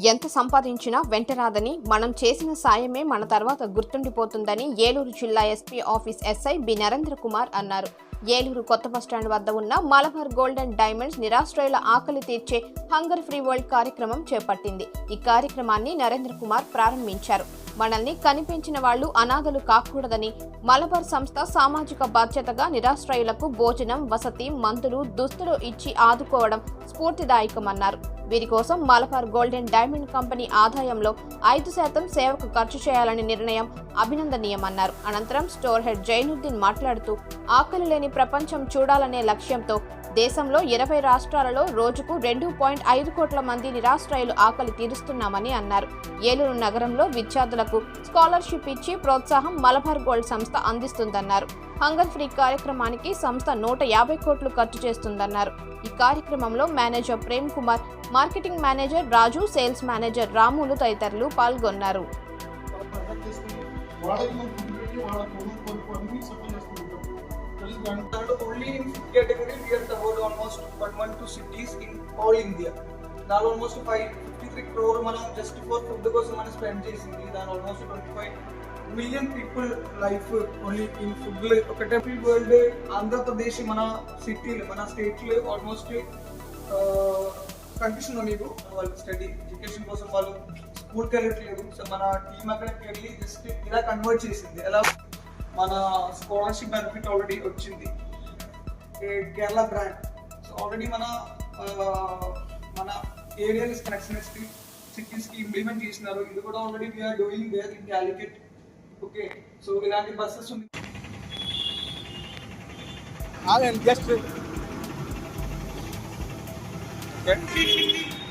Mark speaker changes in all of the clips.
Speaker 1: ఎంత సంపాదించినా వెంటరాదని మనం చేసిన సాయమే మన తర్వాత గుర్తుండిపోతుందని ఏలూరు జిల్లా SP office SI B Narendra Kumar అన్నారు. ఏలూరు కొత్త బస్టాండ్ వద్ద ఉన్న మలబార్ గోల్డెన్ డైమండ్స్ నిరాశ్రయుల ఆకలి తీర్చే హంగర్ ఫ్రీ వరల్డ్ కార్యక్రమం చేపట్టింది. ఈ కార్యక్రమాన్ని నరేంద్ర కుమార్ ప్రారంభించారు. మనల్ని కనిపించిన వాళ్ళు అనాథలు కాకూడదని మలబార్ సంస్థ సామాజిక బాధ్యతగా నిరాశ్రయులకు భోజనం వసతి మందులు దుస్తులు ఇచ్చి ఆదుకోవడం స్ఫూర్తిదాయకమన్నారు. వీరి కోసం మలబార్ గోల్డెన్ డైమండ్ కంపెనీ ఆదాయంలో ఐదు శాతం సేవకు ఖర్చు చేయాలని నిర్ణయం అభినందనీయమన్నారు. అనంతరం స్టోర్ హెడ్ జైనుద్దీన్ మాట్లాడుతూ ఆకలి లేని ప్రపంచం చూడాలనే లక్ష్యంతో దేశంలో ఇరవై రాష్ట్రాలలో రోజుకు రెండు పాయింట్ ఐదు కోట్ల మంది నిరాశ్రయులు ఆకలి తీరుస్తున్నామని అన్నారు. ఏలూరు నగరంలో విద్యార్థులకు స్కాలర్షిప్ ఇచ్చి ప్రోత్సాహం మలబార్ గోల్డ్ సంస్థ అందిస్తుందన్నారు. హంగర్ ఫ్రీ కార్యక్రమానికి సంస్థ నూట యాభై కోట్లు ఖర్చు చేస్తుందన్నారు. ఈ కార్యక్రమంలో manager Prem Kumar marketing manager Raju sales manager Ramulu తదితరులు పాల్గొన్నారు.
Speaker 2: And only in food category, we are covered almost 112 cities in all India. దాని almost five fifty three crore మనం జస్ట్ ఫర్ ఫుడ్ కోసం మనం స్పెండ్ చేసింది. దాని almost twenty five million people life only in food ఒకటే world Andhra Pradesh మన సిటీలు మన స్టేట్లు ఆల్మోస్ట్ కనిపిస్తుంది మీకు వాళ్ళు స్టడీ ఎడ్యుకేషన్ కోసం వాళ్ళు స్కూల్కి వెళ్ళట్లేదు సో మన టీం అక్కడికి వెళ్ళి జస్ట్ ఇలా కన్వర్ట్ చేసింది. ఎలా మన స్కాలర్షిప్ బెనిఫిట్ ఆల్రెడీ వచ్చింది. కేరళ బ్రాండ్ సో ఆల్రెడీ మన మన ఏరియాస్ కనెక్షన్ సిటీస్కి ఇంప్లిమెంట్ చేసినారు. ఇది కూడా already we're doing there in Calicut okay so ఇలాంటి బస్సెస్ ఉంది.
Speaker 3: Just
Speaker 4: Police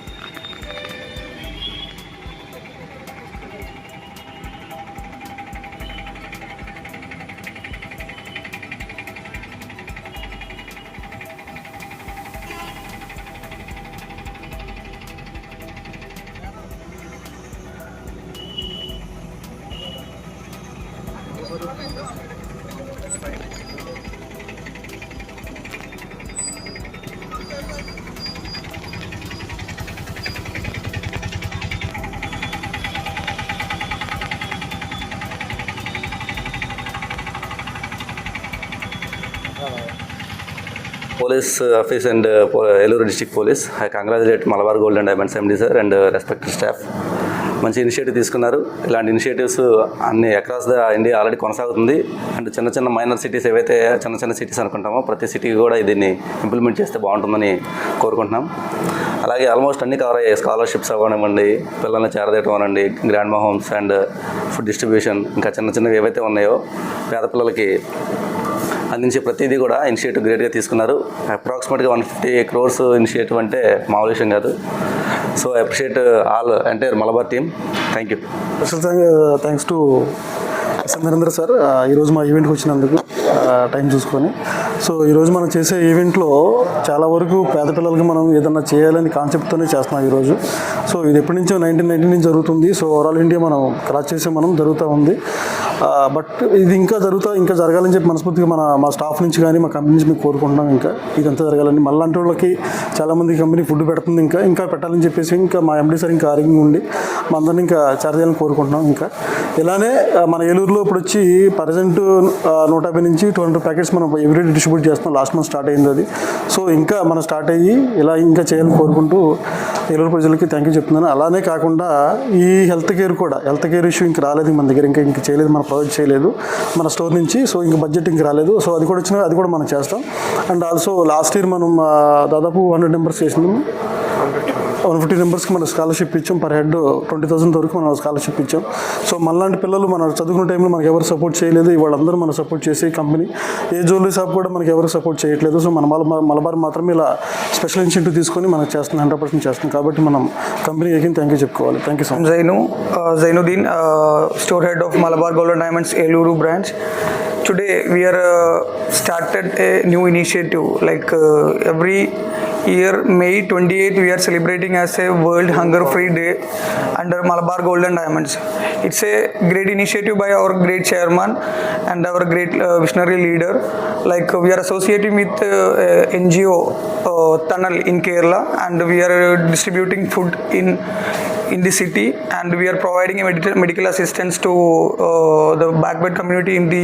Speaker 4: police office and Eluru district police. I congratulate Malabar gold and diamonds MD sir and respected staff. మంచి initiative తీసుకున్నారు. ఇలాంటి initiatives అన్ని across the India already కొనసాగుతుంది. And చిన్న చిన్న minor cities ఏవైతే చిన్న చిన్న సిటీస్ అనుకుంటామో ప్రతి సిటీకి కూడా దీన్ని ఇంప్లిమెంట్ చేస్తే బాగుంటుందని కోరుకుంటున్నాం. అలాగే ఆల్మోస్ట్ అన్ని కవర్ అయ్యాయి. స్కాలర్షిప్స్ అవ్వనివ్వండి పిల్లల్ని చేరదేయటం అనండి గ్రాండ్ మా హోమ్స్ అండ్ ఫుడ్ డిస్ట్రిబ్యూషన్ ఇంకా చిన్న చిన్నవి ఏవైతే ఉన్నాయో పేద పిల్లలకి అందించే ప్రతిదీ కూడా ఇనిషియేటివ్ గ్రేట్గా తీసుకున్నారు. అప్రాక్సిమేట్గా వన్ ఫిఫ్టీ క్రోర్స్ ఇనిషియేటివ్ అంటే మామూలు విషయం కాదు సో అప్రిషియేట్ ఆల్ అంటే Malabar team thank you
Speaker 5: thanks to SM Narendra sir ఈరోజు మా ఈవెంట్కి వచ్చినందుకు uh, టైం చూసుకొని సో ఈరోజు మనం చేసే ఈవెంట్లో చాలా వరకు పేద పిల్లలకి మనం ఏదన్నా చేయాలని కాన్సెప్ట్తోనే చేస్తున్నాం ఈరోజు. సో ఇది ఎప్పటి నుంచో నైన్టీన్ నైన్టీ నుంచి జరుగుతుంది. సో ఓవరాల్ ఇండియా మనం క్రాస్ చేసే మనం జరుగుతూ ఉంది. బట్ ఇది ఇంకా జరుగుతా ఇంకా జరగాలని చెప్పి మనస్ఫూర్తిగా మన మా స్టాఫ్ నుంచి కానీ మా కంపెనీ నుంచి మేము కోరుకుంటున్నాం ఇంకా. ఇదంతా జరగాలని మళ్ళంటి వాళ్ళకి చాలామంది కంపెనీ ఫుడ్ పెడుతుంది ఇంకా ఇంకా పెట్టాలని చెప్పేసి ఇంకా మా ఎండీ సార్ ఇంకా ఆరోగ్యంగా ఉండి మా అందరిని ఇంకా చేరదేయాలని కోరుకుంటున్నాం ఇంకా. ఇలానే మన ఏలూరులో ఇప్పుడు వచ్చి ప్రజెంట్ నూట యాభై నుంచి టూ హండ్రెడ్ ప్యాకెట్స్ మనం ఎవ్రీ డిస్ట్రిబ్యూట్ చేస్తున్నాం. లాస్ట్ మంత్ స్టార్ట్ అయింది అది. సో ఇంకా మనం స్టార్ట్ అయ్యి ఇలా ఇంకా చేయాలని కోరుకుంటూ ఏలూరు ప్రజలకి థ్యాంక్ యూ చెప్తున్నాను. అలానే కాకుండా ఈ హెల్త్ కేర్ కూడా హెల్త్ కేర్ ఇష్యూ ఇంకా రాలేదు మన దగ్గర ఇంకా ఇంకా చేయలేదు మనం ప్రొవైడ్ చేయలేదు మన స్టోర్ నుంచి సో ఇంకా బడ్జెట్ ఇంకా రాలేదు. సో అది కూడా వచ్చినా అది కూడా మనం చేస్తాం. అండ్ ఆల్సో లాస్ట్ ఇయర్ మనం దాదాపు హండ్రెడ్ నెంబర్స్ చేసినాం. వన్ ఫిఫ్టీ మెంబర్స్కి మనం స్కాలర్షిప్ ఇచ్చాం. పర్ హెడ్ ట్వంటీ థౌసండ్ వరకు మనం స్కాలర్షిప్ ఇచ్చాం. సో మనలాంటి పిల్లలు మన చదువుకున్న టైంలో మనకి ఎవరు సపోర్ట్ చేయలేదు. వాళ్ళందరూ మనం సపోర్ట్ చేసే కంపెనీ. ఏ జ్యువెలరీ షాప్ కూడా మనకి ఎవరు సపోర్ట్ చేయట్లేదు. సో మన మల మలబార్ మాత్రమే ఇలా స్పెషల్ ఇన్సెంటివ్ తీసుకొని మనం చేస్తున్నాం హండ్రెడ్ పర్సెంట్ చేస్తున్నాం కాబట్టి మనం కంపెనీ ఏకింగ్ థ్యాంక్ యూ చెప్పుకోవాలి. Thank you so
Speaker 2: Jain
Speaker 5: Zainuddin
Speaker 2: store head of Malabar gold diamonds Eluru Malabar today and Diamonds Eluru branch. Today we are uh, started a new initiative. Like uh, every year, May 28, we are celebrating as a World Hunger Free Day under Malabar Gold and Diamonds. It's a great initiative by our great chairman and our great uh, visionary leader. Like uh, we are associating with uh, uh, NGO uh, Tunnel in Kerala, and we are uh, distributing food in in the city, and we are providing a medical, medical assistance to uh, the backward community in the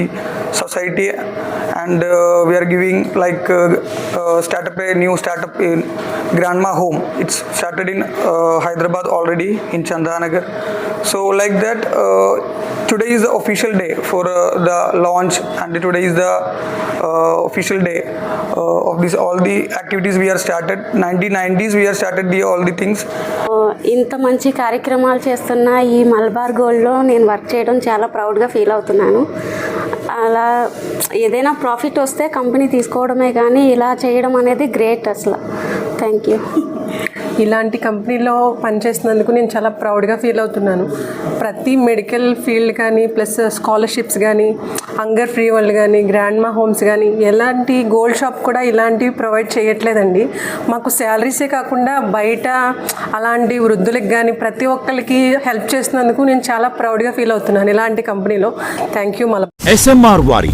Speaker 2: society, and uh, we are giving like uh, startup a new startup in Grandma Home. It's started in Hyderabad already in Chandanagar. So like that, uh, today is the official day for uh, the launch, and today is the uh, official day uh, of this all the activities we are started 1990s we are started the all the things
Speaker 6: ఇంత మంచి కార్యక్రమాలు చేస్తున్న ఈ మలబార్ గోల్డ్లో నేను work చేయడం చాలా ప్రౌడ్గా ఫీల్ అవుతున్నాను అలా ఏదైనా ప్రాఫిట్ వస్తే కంపెనీ తీసుకోవడమే కానీ ఇలా చేయడం అనేది గ్రేట్ అసలు థ్యాంక్ యూ
Speaker 7: ఇలాంటి కంపెనీలో పనిచేసినందుకు నేను చాలా ప్రౌడ్గా ఫీల్ అవుతున్నాను. ప్రతి మెడికల్ ఫీల్డ్ కానీ ప్లస్ స్కాలర్షిప్స్ కానీ హంగర్ ఫ్రీ వరల్డ్ కానీ గ్రాండ్ మా హోమ్స్ కానీ ఎలాంటి గోల్డ్ షాప్ కూడా ఇలాంటివి ప్రొవైడ్ చేయట్లేదండి. మాకు శాలరీసే కాకుండా బయట అలాంటి వృద్ధులకు కానీ ప్రతి ఒక్కరికి హెల్ప్ చేసినందుకు నేను చాలా ప్రౌడ్గా ఫీల్ అవుతున్నాను ఇలాంటి కంపెనీలో. థ్యాంక్ యూ మల
Speaker 8: ఎస్ఎంఆర్ వారి